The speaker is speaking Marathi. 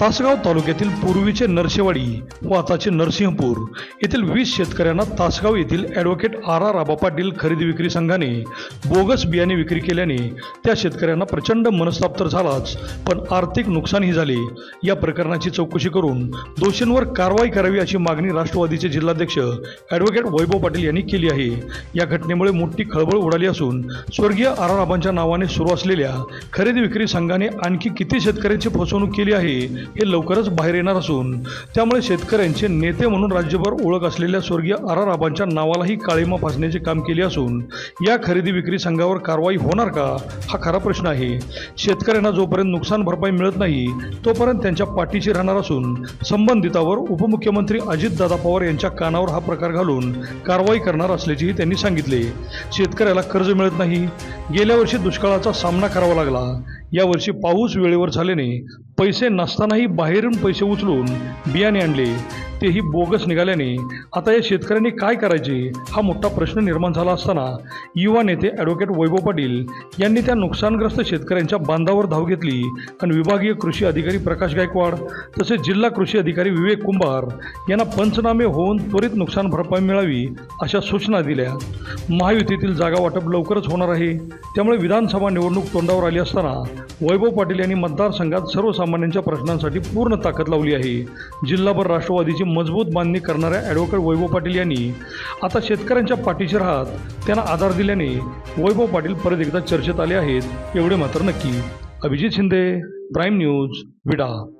तासगाव तालुक्यातील पूर्वीचे नरसेवाडी व आताचे नरसिंहपूर येथील वीस शेतकऱ्यांना तासगाव येथील advocate R R Aba Patil खरेदी विक्री संघाने बोगस बियाणे विक्री केल्याने त्या शेतकऱ्यांना प्रचंड मनस्ताप तर झालाच पण आर्थिक नुकसानही झाले. या प्रकरणाची चौकशी करून दोषींवर कारवाई करावी अशी मागणी राष्ट्रवादीचे जिल्हाध्यक्ष ॲडव्होकेट वैभव पाटील यांनी केली आहे. या घटनेमुळे मोठी खळबळ उडाली असून स्वर्गीय आर आर आबांच्या नावाने सुरू असलेल्या खरेदी विक्री संघाने आणखी किती शेतकऱ्यांची फसवणूक केली आहे हे लवकरच बाहेर येणार असून त्यामुळे शेतकऱ्यांचे नेते म्हणून राज्यभर ओळख असलेल्या स्वर्गीय आर आबांच्या नावालाही काळीमा फासण्याचे काम केले असून या खरेदी विक्री संघावर कारवाई होणार का? हा खरा प्रश्न आहे. शेतकऱ्यांना जोपर्यंत नुकसान भरपाई मिळत नाही तोपर्यंत त्यांच्या पाठीशी राहणार असून संबंधितावर उपमुख्यमंत्री अजितदादा पवार यांच्या कानावर हा प्रकार घालून कारवाई करणार असल्याचेही त्यांनी सांगितले. शेतकऱ्याला कर्ज मिळत नाही. गेल्या वर्षी दुष्काळाचा सामना करावा लागला. यावर्षी पाऊस वेळेवर झाल्याने पैसे नसतानाही बाहेरून पैसे उचलून बियाणे आणले. तेही बोगस निघाल्याने आता या शेतकऱ्यांनी काय करायचे हा मोठा प्रश्न निर्माण झाला असताना युवा नेते ॲडव्होकेट वैभव पाटील यांनी त्या नुकसानग्रस्त शेतकऱ्यांच्या बांधावर धाव घेतली. आणि विभागीय कृषी अधिकारी प्रकाश गायकवाड तसेच जिल्हा कृषी अधिकारी विवेक कुंभार यांना पंचनामे होऊन त्वरित नुकसान भरपाई मिळावी अशा सूचना दिल्या. महायुतीतील जागा वाटप लवकरच होणार आहे. त्यामुळे विधानसभा निवडणूक तोंडावर आली असताना वैभव पाटील यांनी मतदारसंघात सर्वसामान्यांच्या प्रश्नांसाठी पूर्ण ताकद लावली आहे. जिल्हाभर राष्ट्रवादीची मजबूत बांधणी करणाऱ्या ॲडव्होकेट वैभव पाटील यांनी आता शेतकऱ्यांच्या पाठीशी राहत त्यांना आधार दिल्याने वैभव पाटील परत एकदा चर्चेत आले आहेत एवढे मात्र नक्की. अभिजित शिंदे प्राईम न्यूज विडा.